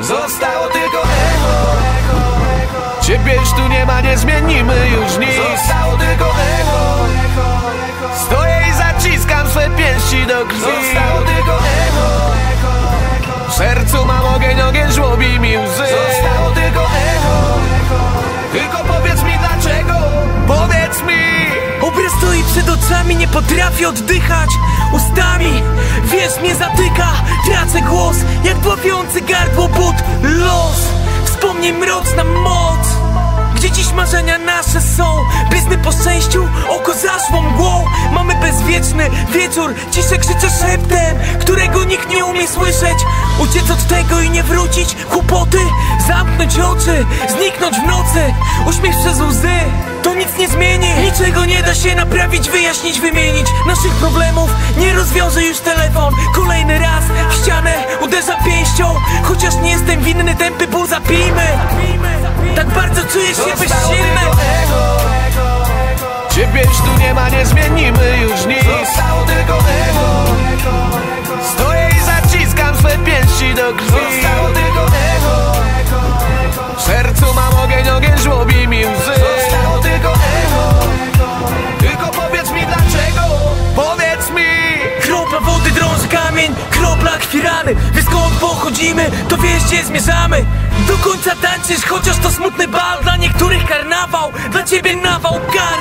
Zostało tylko echo. Ciebie już tu nie ma, nie zmienimy już nic. Zostało tylko echo. Stoję i zaciskam swe pięści do krwi. Zostało tylko echo. W sercu mam nie potrafię oddychać. Ustami, wiesz, mnie zatyka. Tracę głos, jak dławiący gardło but. Los, wspomnień mroczna moc. Gdzie dziś marzenia nasze są? Blizny po szczęściu, Mamy bezwieczny wieczór. Ciszę krzyczę szeptem, którego nikt nie umie słyszeć. Uciec od tego i nie wrócić. Kłopoty, zamknąć oczy Zniknąć w nocy. Uśmiech przez łzy to nic nie zmieni. Niczego nie da się naprawić, wyjaśnić, wymienić. Naszych problemów nie rozwiąże już telefon. Kolejny raz w ścianę uderza pięścią. Chociaż nie jestem winny, tępy ból zapijmy. Tak bardzo czuję się bezsilny zmienimy już nic. Zostało tylko echo Stoję i zaciskam swe pięści do krwi. Zostało tylko echo W sercu mam ogień, ogień żłobi mi łzy. Zostało tylko echo Tylko powiedz mi dlaczego. Powiedz mi. Kropla wody drąży kamień, kropla krwi rany. Wy skąd pochodzimy, to wiesz gdzie zmierzamy. Do końca tańczysz, chociaż to smutny bal. Dla niektórych karnawał, dla ciebie nawał. Manny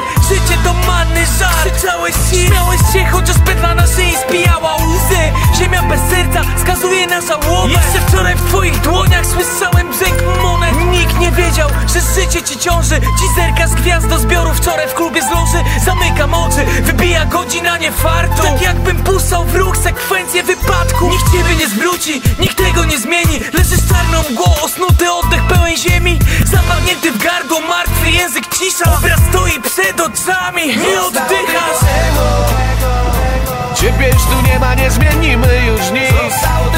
Krzyczałeś się, śmiałeś się, chociaż pętla na szyi spijała łzy. Ziemia bez serca skazuje na żałobę Jeszcze wczoraj w twoich dłoniach słyszałem brzęk monet. Nikt nie wiedział, że życie ci ciąży. Ci zerka z gwiazd do zbioru wczoraj w klubie z loży Zamykam oczy, wybija godzina nie fartu Tak jakbym pusał w ruch sekwencję wypadku. Nikt ciebie nie zwróci, nikt tego nie zmieni. Leżysz czarną mgłą, osnuty oddech pełen ziemi. Zapadnięty w gardło, martwy język cisza. Obraz stoi przed oczami, nie oddychasz Już tu nie ma, nie zmienimy już nic. Zostało